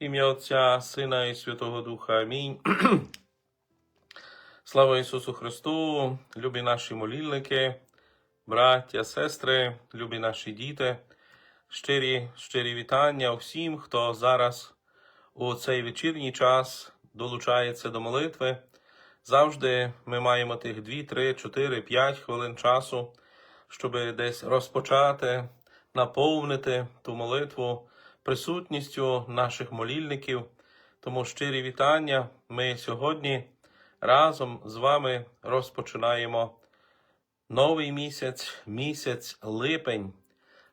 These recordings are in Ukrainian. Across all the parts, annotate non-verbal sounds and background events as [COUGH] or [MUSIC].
Ім'я Отця, Сина і Святого Духа. Амінь. [CLEARS THROAT] Слава Ісусу Христу, любі наші молільники, браття, сестри, любі наші діти, щирі, щирі вітання всім, хто зараз у цей вечірній час долучається до молитви. Завжди ми маємо тих 2, 3, 4, 5 хвилин часу, щоб десь розпочати, наповнити ту молитву присутністю наших молільників. Тому щирі вітання. Ми сьогодні разом з вами розпочинаємо новий місяць, місяць липень.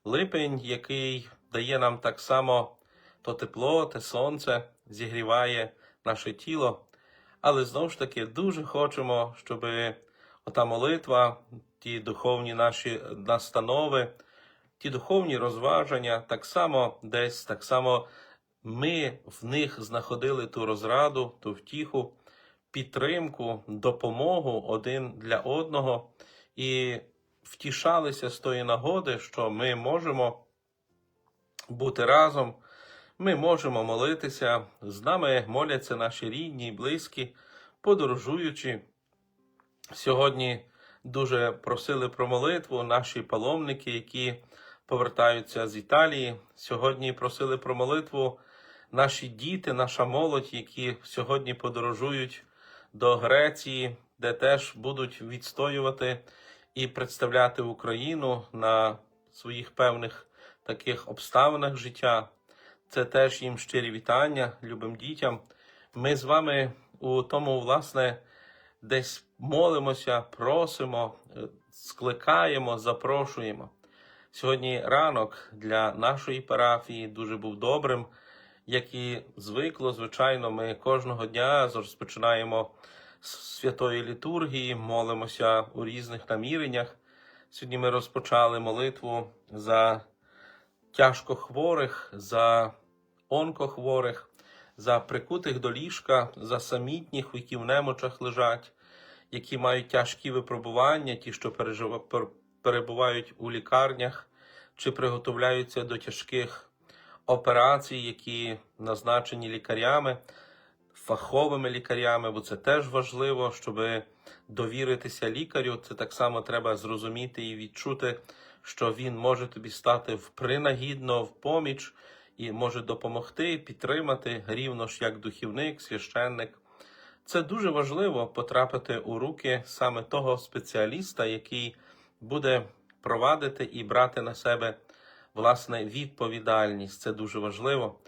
Липень, який дає нам так само то тепло, те сонце, зігріває наше тіло. Але знову ж таки дуже хочемо, щоб ота молитва, ті духовні наші настанови, ті духовні розваження, так само десь, так само ми в них знаходили ту розраду, ту втіху, підтримку, допомогу один для одного і втішалися з тої нагоди, що ми можемо бути разом, ми можемо молитися, з нами моляться наші рідні, близькі, подорожуючи. Сьогодні дуже просили про молитву наші паломники, які повертаються з Італії. Сьогодні просили про молитву наші діти, наша молодь, які сьогодні подорожують до Греції, де теж будуть відстоювати і представляти Україну на своїх певних таких обставинах життя. Це теж їм щирі вітання, любим дітям. Ми з вами у тому, власне, десь молимося, просимо, скликаємо, запрошуємо. Сьогодні ранок для нашої парафії дуже був добрим, як і звикло, звичайно, ми кожного дня розпочинаємо з святої літургії, молимося у різних наміреннях. Сьогодні ми розпочали молитву за тяжкохворих, за онкохворих, за прикутих до ліжка, за самітніх, які в немочах лежать, які мають тяжкі випробування, ті, що перебувають у лікарнях чи приготовляються до тяжких операцій, які назначені лікарями, фаховими лікарями, бо це теж важливо, щоб довіритися лікарю. Це так само треба зрозуміти і відчути, що він може тобі стати принагідно, в поміч і може допомогти, підтримати рівно ж як духівник, священник. Це дуже важливо потрапити у руки саме того спеціаліста, який буде провадити і брати на себе власне відповідальність. Це дуже важливо.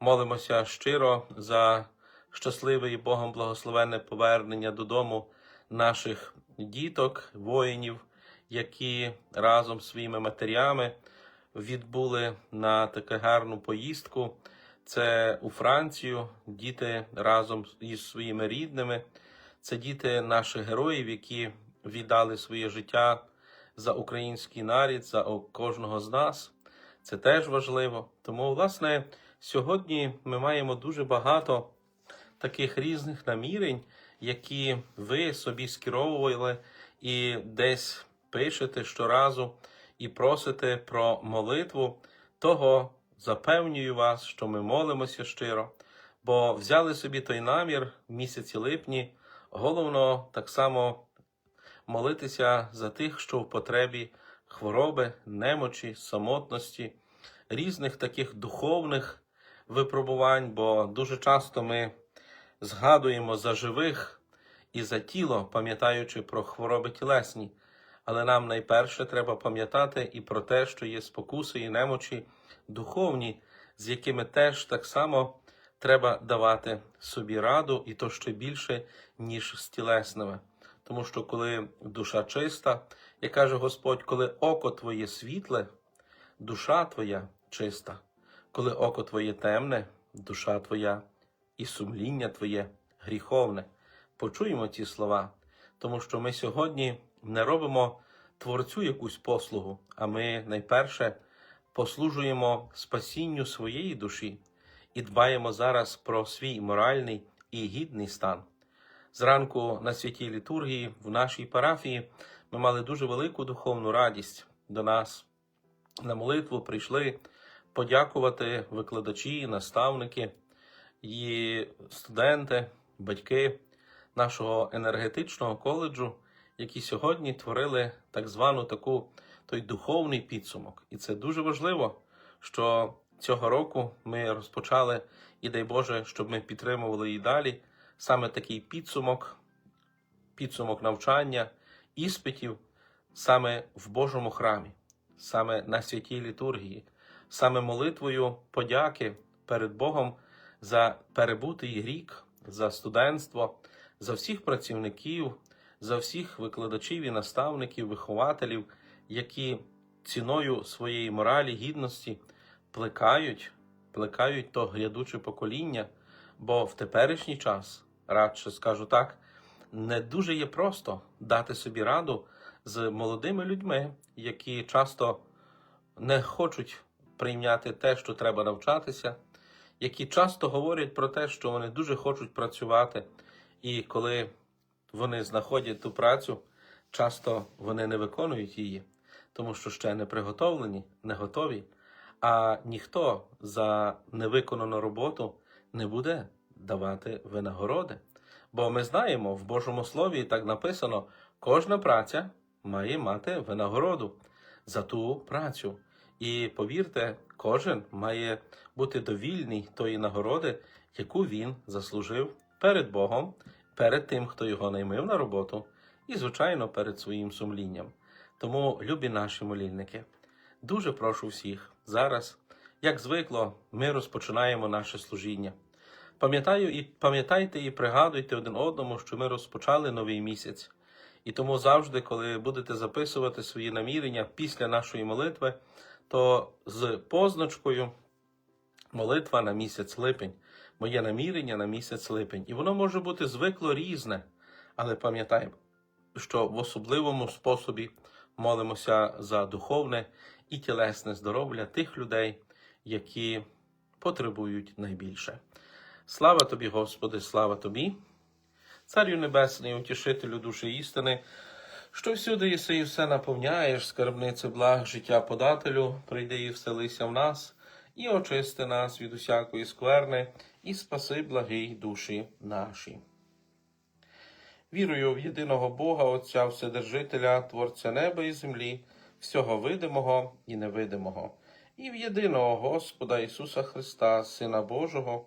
Молимося щиро за щасливе і Богом благословенне повернення додому наших діток, воїнів, які разом з своїми матерями відбули на таку гарну поїздку. Це у Францію, діти разом із своїми рідними. Це діти наших героїв, які віддали своє життя за український нарід, за кожного з нас. Це теж важливо. Тому, власне, сьогодні ми маємо дуже багато таких різних намірень, які ви собі скеровували і десь пишете щоразу і просите про молитву, того запевнюю вас, що ми молимося щиро, бо взяли собі той намір в місяці липні, головно так само молитися за тих, що в потребі хвороби, немочі, самотності, різних таких духовних випробувань, бо дуже часто ми згадуємо за живих і за тіло, пам'ятаючи про хвороби тілесні. Але нам найперше треба пам'ятати і про те, що є спокуси і немочі духовні, з якими теж так само треба давати собі раду, і то ще більше, ніж з тілесними. Тому що коли душа чиста, як каже Господь, коли око твоє світле, душа твоя чиста, коли око твоє темне, душа твоя і сумління твоє гріховне. Почуємо ці слова, тому що ми сьогодні не робимо творцю якусь послугу, а ми найперше послужуємо спасінню своєї душі і дбаємо зараз про свій моральний і гідний стан. Зранку на святій літургії в нашій парафії ми мали дуже велику духовну радість до нас. На молитву прийшли подякувати викладачі, наставники, і студенти, батьки нашого енергетичного коледжу, які сьогодні творили так звану таку той духовний підсумок. І це дуже важливо, що цього року ми розпочали, і дай Боже, щоб ми підтримували і далі саме такий підсумок, підсумок навчання, іспитів саме в Божому храмі, саме на святій літургії, саме молитвою подяки перед Богом за перебутий рік, за студентство, за всіх працівників, за всіх викладачів і наставників, вихователів, які ціною своєї моралі, гідності плекають, плекають то грядуче покоління, бо в теперішній час, радше скажу так, не дуже є просто дати собі раду з молодими людьми, які часто не хочуть прийняти те, що треба навчатися, які часто говорять про те, що вони дуже хочуть працювати, і коли вони знаходять ту працю, часто вони не виконують її, тому що ще не приготовлені, не готові. А ніхто за невиконану роботу не буде давати винагороди. Бо ми знаємо, в Божому Слові так написано: кожна праця має мати винагороду за ту працю. І повірте, кожен має бути довільний тої нагороди, яку він заслужив перед Богом, перед тим, хто його наймив на роботу, і, звичайно, перед своїм сумлінням. Тому, любі наші молільники, дуже прошу всіх зараз, як звикло, ми розпочинаємо наше служіння. Пам'ятаю і пам'ятайте і пригадуйте один одному, що ми розпочали новий місяць. І тому завжди, коли будете записувати свої намірення після нашої молитви, то з позначкою молитва на місяць липень, моє намірення на місяць липень. І воно може бути звикло різне, але пам'ятаємо, що в особливому способі молимося за духовне і тілесне здоров'я тих людей, які потребують найбільше. Слава тобі, Господи, слава тобі, Царю Небесний, утішителю душі істини, що всюди єси і все наповняєш, скарбнице благ життя подателю, прийди і вселися в нас, і очисти нас від усякої скверни, і спаси благий душі наші. Вірую в єдиного Бога, Отця Вседержителя, Творця неба і землі, всього видимого і невидимого, і в єдиного Господа Ісуса Христа, Сина Божого,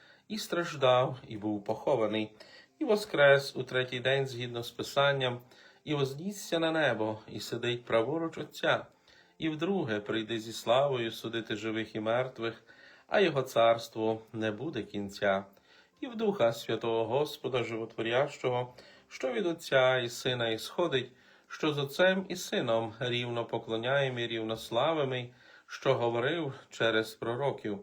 і страждав, і був похований, і воскрес у третій день згідно з Писанням, і вознісся на небо, і сидить праворуч Отця, і вдруге прийде зі славою судити живих і мертвих, а його царству не буде кінця, і в Духа Святого Господа Животворящого, що від Отця і Сина ісходить, що з Отцем і Сином рівно поклоняємо і рівно славимо, що говорив через пророків,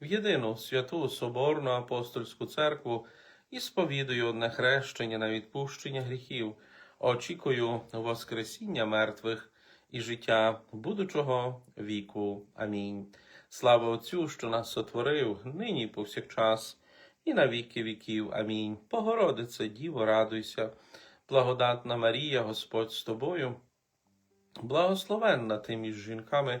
в єдину святу Соборну апостольську церкву і сповідую одне хрещення на відпущення гріхів, очікую Воскресіння мертвих і життя будучого віку. Амінь. Слава Отцю, що нас сотворив, нині повсякчас, і на віки віків. Амінь. Богородице, Діво, радуйся, благодатна Марія, Господь з тобою, благословенна ти між жінками,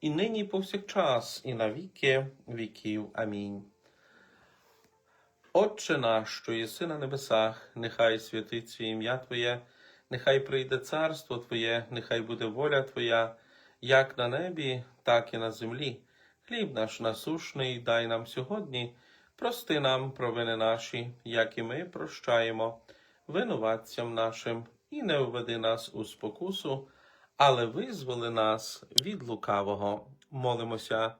і нині повсякчас, і на віки віків. Амінь. Отче наш, що єси на небесах, нехай святиться ім'я Твоє, нехай прийде царство Твоє, нехай буде воля Твоя, як на небі, так і на землі. Хліб наш насушний дай нам сьогодні, прости нам провини наші, як і ми прощаємо винуватцям нашим, і не введи нас у спокусу, але визволи нас від лукавого. Молимося.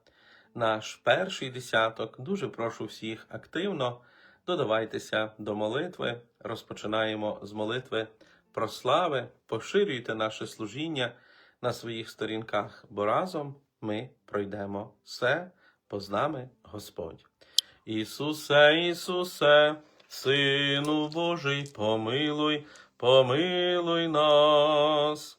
Наш перший десяток. Дуже прошу всіх активно додавайтеся до молитви. Розпочинаємо з молитви про слави, поширюйте наше служіння на своїх сторінках, бо разом ми пройдемо все, бо з нами Господь. Ісусе, Ісусе, Сину Божий, помилуй, помилуй нас.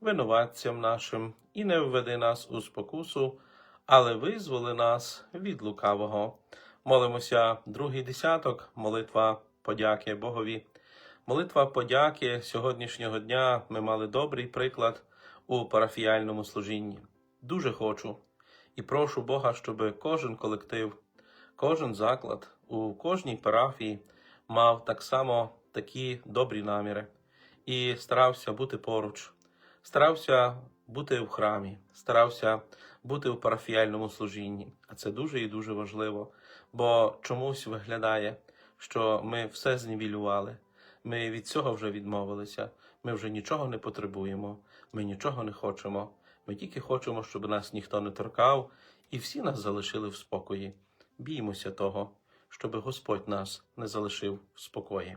винуватцям нашим, і не введи нас у спокусу, але визволи нас від лукавого. Молимося другий десяток, молитва подяки Богові. Молитва подяки сьогоднішнього дня ми мали добрий приклад у парафіяльному служінні. Дуже хочу і прошу Бога, щоб кожен колектив, кожен заклад у кожній парафії мав так само такі добрі наміри і старався бути поруч, старався бути в храмі, старався бути в парафіяльному служінні. А це дуже і дуже важливо, бо чомусь виглядає, що ми все знівелювали. Ми від цього вже відмовилися. Ми вже нічого не потребуємо, ми нічого не хочемо. Ми тільки хочемо, щоб нас ніхто не торкав, і всі нас залишили в спокої. Біймося того, щоб Господь нас не залишив в спокої.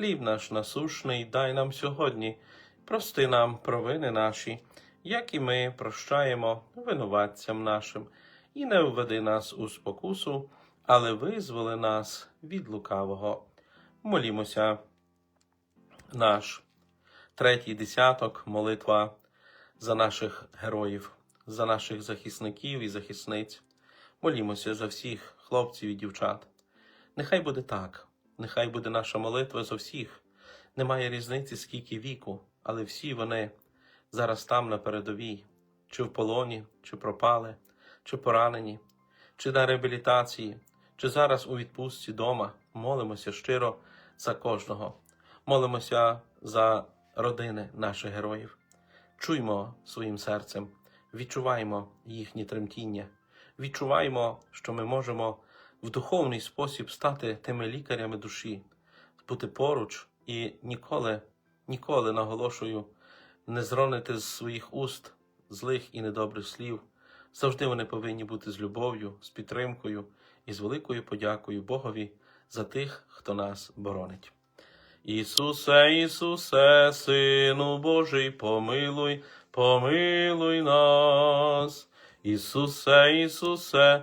Хліб наш насушний дай нам сьогодні, прости нам провини наші, як і ми прощаємо винуватцям нашим, і не введи нас у спокусу, але визволи нас від лукавого. Молімося, наш третій десяток, молитва за наших героїв, за наших захисників і захисниць. Молімося за всіх хлопців і дівчат. Нехай буде так, нехай буде наша молитва за всіх. Немає різниці, скільки віку, але всі вони зараз там на передовій, чи в полоні, чи пропали, чи поранені, чи на реабілітації, чи зараз у відпустці дома. Молимося щиро за кожного. Молимося за родини наших героїв. Чуймо своїм серцем, відчуваємо їхні тремтіння, відчуваємо, що ми можемо в духовний спосіб стати тими лікарями душі, бути поруч і ніколи, ніколи наголошую, не зронити з своїх уст злих і недобрих слів. Завжди вони повинні бути з любов'ю, з підтримкою і з великою подякою Богові за тих, хто нас боронить. Ісусе, Ісусе, Сину Божий, помилуй, помилуй нас. Ісусе, Ісусе,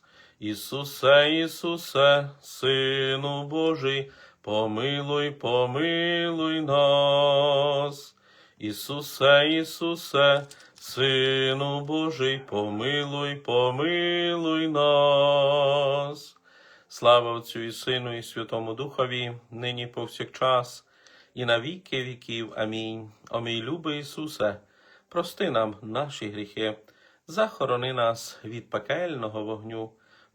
Ісусе, Ісусе, Сину Божий, помилуй, помилуй нас. Ісусе, Ісусе, Сину Божий, помилуй, помилуй нас. Слава Отцю і Сину, і Святому Духові, нині повсякчас, і на віки віків. Амінь. О мій любий Ісусе, прости нам наші гріхи, захорони нас від пекельного вогню,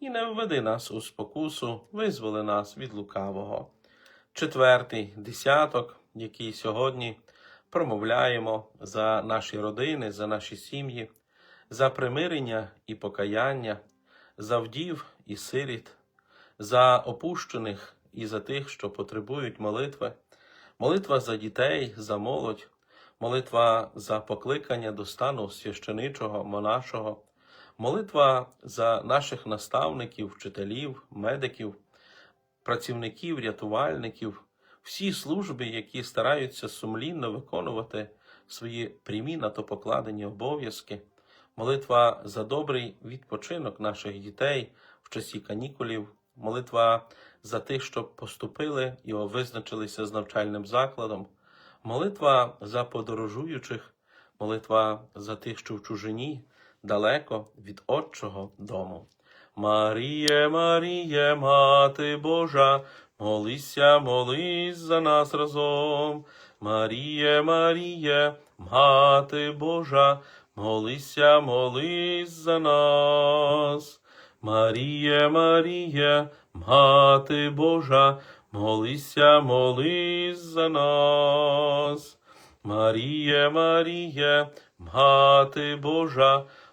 і не введи нас у спокусу, визволи нас від лукавого. Четвертий десяток, який сьогодні промовляємо за наші родини, за наші сім'ї, за примирення і покаяння, за вдів і сиріт, за опущених і за тих, що потребують молитви, молитва за дітей, за молодь, молитва за покликання до стану священичого, монашого, молитва за наших наставників, вчителів, медиків, працівників, рятувальників, всі служби, які стараються сумлінно виконувати свої прямі на то покладені обов'язки, молитва за добрий відпочинок наших дітей в часі канікулів, молитва за тих, що поступили і визначилися з навчальним закладом, молитва за подорожуючих, молитва за тих, що в чужині, далеко від Отчого дому. Маріє, Маріє, Мати Божа, молися, молись за нас разом. Маріє, Маріє, Мати Божа, молися, молись за нас. Маріє, Маріє, Мати Божа, молися, молись за нас. Маріє, Маріє, Мати Божа,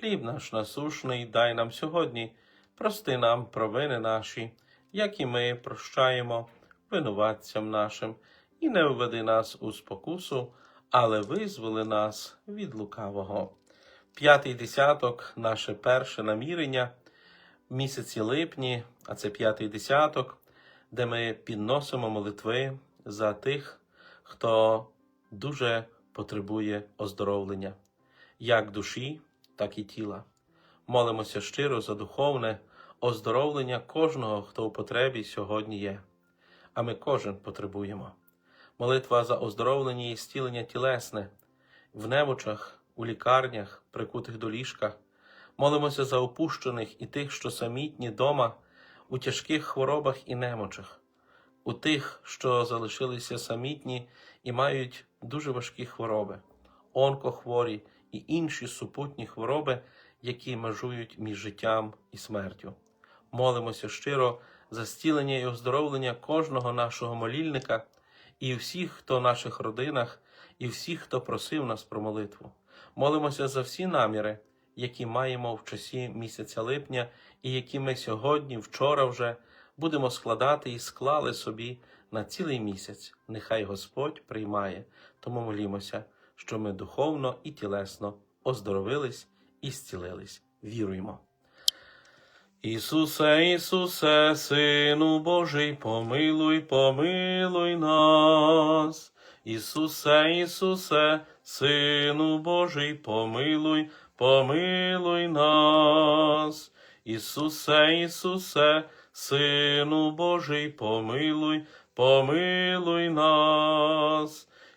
Хліб наш насушний дай нам сьогодні, прости нам провини наші, як і ми прощаємо винуватцям нашим, і не введи нас у спокусу, але визволи нас від лукавого. П'ятий десяток, наше перше намірення. В місяці липні, а це п'ятий десяток, де ми підносимо молитви за тих, хто дуже потребує оздоровлення, як душі, так і тіла. Молимося щиро за духовне оздоровлення кожного, хто у потребі сьогодні є. А ми кожен потребуємо. Молитва за оздоровлення і зцілення тілесне в немочах, у лікарнях, прикутих до ліжка. Молимося за опущених і тих, що самітні дома, у тяжких хворобах і немочах, у тих, що залишилися самітні і мають дуже важкі хвороби, онкохворі і інші супутні хвороби, які межують між життям і смертю. Молимося щиро за зцілення і оздоровлення кожного нашого молільника і всіх, хто в наших родинах, і всіх, хто просив нас про молитву. Молимося за всі наміри, які маємо в часі місяця липня, і які ми сьогодні, вчора вже будемо складати і склали собі на цілий місяць. Нехай Господь приймає. Тому молімося, що ми духовно і тілесно оздоровились і зцілились. Віруємо. Ісусе, Ісусе, Сину Божий, помилуй, помилуй нас. Ісусе, Ісусе, Сину Божий, помилуй, помилуй нас. Ісусе, Ісусе, Сину Божий, помилуй, помилуй нас.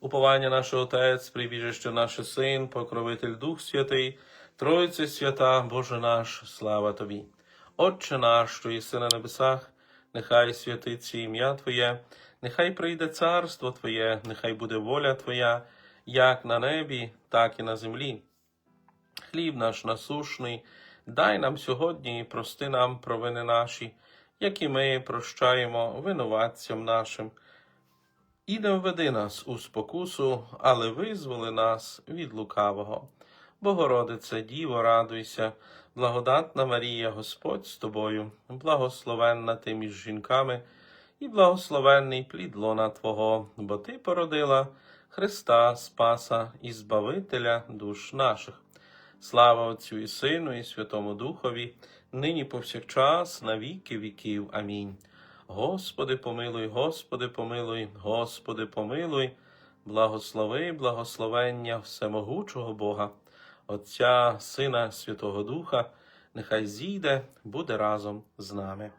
Уповання наше Отець, прибіжище наше Син, покровитель Дух Святий, Тройце свята, Боже наш, слава Тобі. Отче наш, що єси на небесах, нехай святиться ім'я Твоє, нехай прийде царство Твоє, нехай буде воля Твоя, як на небі, так і на землі. Хліб наш насушний, дай нам сьогодні і прости нам провини наші, як і ми прощаємо винуватцям нашим. І не введи нас у спокусу, але визволи нас від лукавого. Богородице, Діво, радуйся, благодатна Марія, Господь з тобою, благословенна ти між жінками, і благословенний плід лона Твого, бо Ти породила Христа, Спаса і Збавителя душ наших. Слава Отцю і Сину, і Святому Духові, нині повсякчас, на віки віків. Амінь. Господи, помилуй, Господи, помилуй, Господи, помилуй, благослови, благословення всемогучого Бога, Отця, Сина, Святого Духа, нехай зійде, буде разом з нами.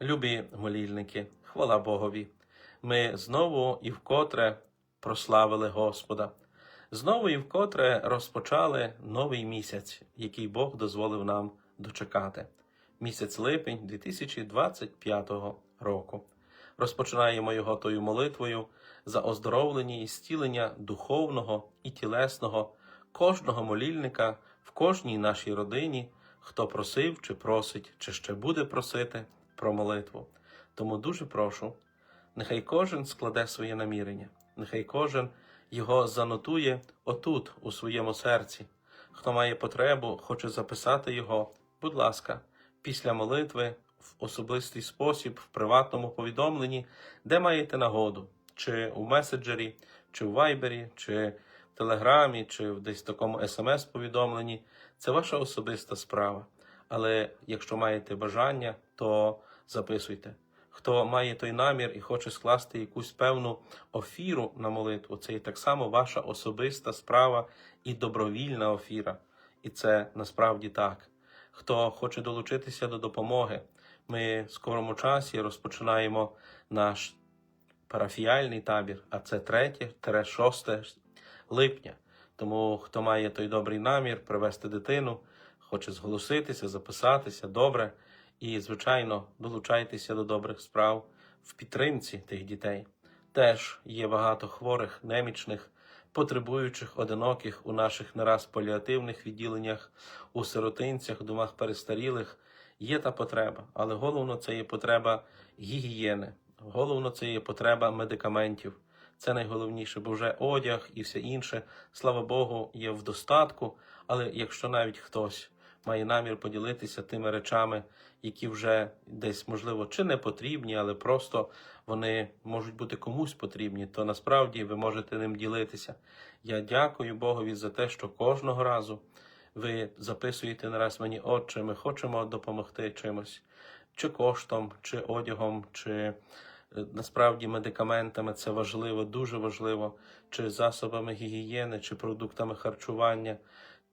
Любі молільники, хвала Богові. Ми знову і вкотре прославили Господа. Знову і вкотре розпочали новий місяць, який Бог дозволив нам дочекати. Місяць липень 2025 року. Розпочинаємо його тою молитвою за оздоровлення і зцілення духовного і тілесного кожного молільника в кожній нашій родині, хто просив чи просить, чи ще буде просити про молитву. Тому дуже прошу, нехай кожен складе своє намірення, нехай кожен його занотує отут, у своєму серці. Хто має потребу, хоче записати його, будь ласка, після молитви в особистий спосіб, в приватному повідомленні, де маєте нагоду, чи у меседжері, чи в вайбері, чи в телеграмі, чи в десь такому смс-повідомленні. Це ваша особиста справа. Але якщо маєте бажання, то записуйте. Хто має той намір і хоче скласти якусь певну офіру на молитву, це і так само ваша особиста справа і добровільна офіра. І це насправді так. Хто хоче долучитися до допомоги, ми в скорому часі розпочинаємо наш парафіяльний табір, а це 3-6 липня. Тому хто має той добрий намір привести дитину, хоче зголоситися, записатися добре. І, звичайно, долучайтеся до добрих справ в підтримці тих дітей. Теж є багато хворих, немічних, потребуючих, одиноких у наших не раз паліативних відділеннях, у сиротинцях, домах перестарілих. Є та потреба, але головно це є потреба гігієни, головно це є потреба медикаментів. Це найголовніше, бо вже одяг і все інше, слава Богу, є в достатку. Але якщо навіть хтось має намір поділитися тими речами, які вже десь, можливо, чи не потрібні, але просто вони можуть бути комусь потрібні, то насправді ви можете ним ділитися. Я дякую Богові за те, що кожного разу ви записуєте нараз мені, отче, ми хочемо допомогти чимось, чи коштом, чи одягом, чи е, насправді медикаментами. Це важливо, дуже важливо, чи засобами гігієни, чи продуктами харчування.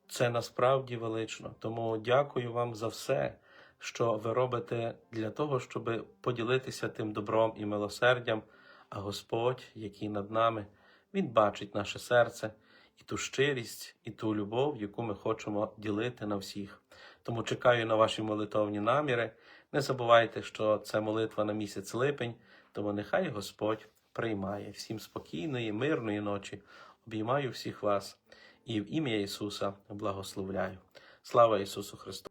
Це насправді велично. Тому дякую вам за все, що ви робите для того, щоб поділитися тим добром і милосердям. А Господь, який над нами, Він бачить наше серце і ту щирість, і ту любов, яку ми хочемо ділити на всіх. Тому чекаю на ваші молитовні наміри. Не забувайте, що це молитва на місяць липень, тому нехай Господь приймає всім спокійної, мирної ночі. Обіймаю всіх вас і в ім'я Ісуса благословляю. Слава Ісусу Христу!